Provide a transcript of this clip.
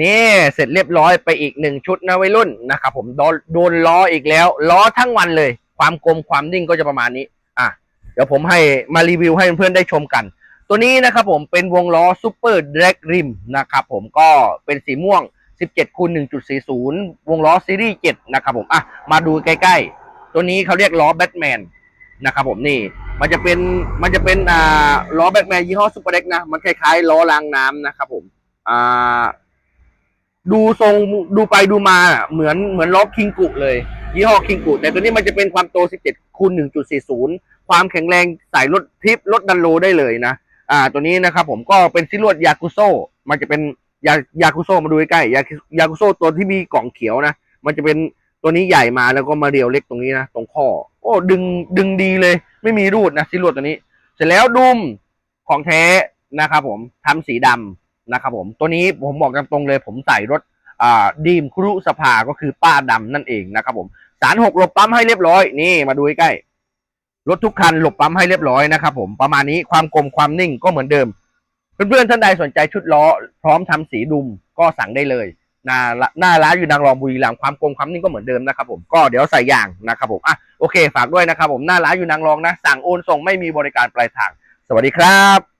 นี่เสร็จเรียบร้อยไปอีกหนึ่งชุดนะวัยรุ่นนะครับผมโดนโดนล้ออีกแล้วล้อทั้งวันเลย ความกลมความนิ่งก็จะประมาณนี้ อะ เดี๋ยวผมให้มารีวิวให้เพื่อนๆได้ชมกัน ตัวนี้นะครับผมเป็นวงล้อซูเปอร์เดรกริมนะครับผมก็เป็นสีม่วง 17คูณ1.40 วงล้อซีรีส์7นะครับผมอะมาดูใกล้ๆ ตัวนี้เขาเรียกล้อแบทแมนนะครับผมนี่มันจะเป็นมันจะเป็นอ่าล้อแบทแมนยี่ห้อซูเปอร์เด็กนะ มันคล้ายๆล้อรางน้ำนะครับผมอ่า ดูทรงดูไปดูมาเหมือนเหมือนล้อคิงกุเลยยี่ห้อคิงกุแต่ตัวนี้มันจะเป็นความโต 17คูณ1.40 ความแข็งแรงใส่รถทิปรถดันโลได้เลยนะ อ่า ตัวนี้นะครับผมก็เป็นซิลวดยากุโซมันจะเป็นยายากุโซมาดูใกล้ยายากุโซตัวที่มีกล่องเขียวนะ มันจะเป็นตัวนี้ใหญ่มาแล้วก็มาเรียวเล็กตรงนี้นะ ตรงข้อ โอ้ดึงดึงดีเลย ไม่มีรูดนะซิลวดตัวนี้ เสร็จแล้วดุมของแท้นะครับผมทำสีดำ นะครับผมตัวนี้ผมบอกตรงๆเลย ผมใส่รถดีมครุสภาก็คือป้าดำนั่นเองนะครับผมสารหกหลบปั๊มให้เรียบร้อยนี่มาดูใกล้รถทุกคันหลบปั๊มให้เรียบร้อยนะครับผมประมาณนี้ความกลมความนิ่งก็เหมือนเดิม เพื่อนๆท่านใดสนใจชุดล้อ พร้อมทำสีดุมก็สั่งได้เลยหน้าหน้าร้านอยู่นางรองบุรีรัมย์ความกลมความนิ่งก็เหมือนเดิมนะครับผมก็เดี๋ยวใส่ยางนะครับผมอะโอเค ฝากด้วยนะครับผมหน้าร้านอยู่นางรองนะสั่งโอนส่งไม่มีบริการปลายทาง สวัสดีครับ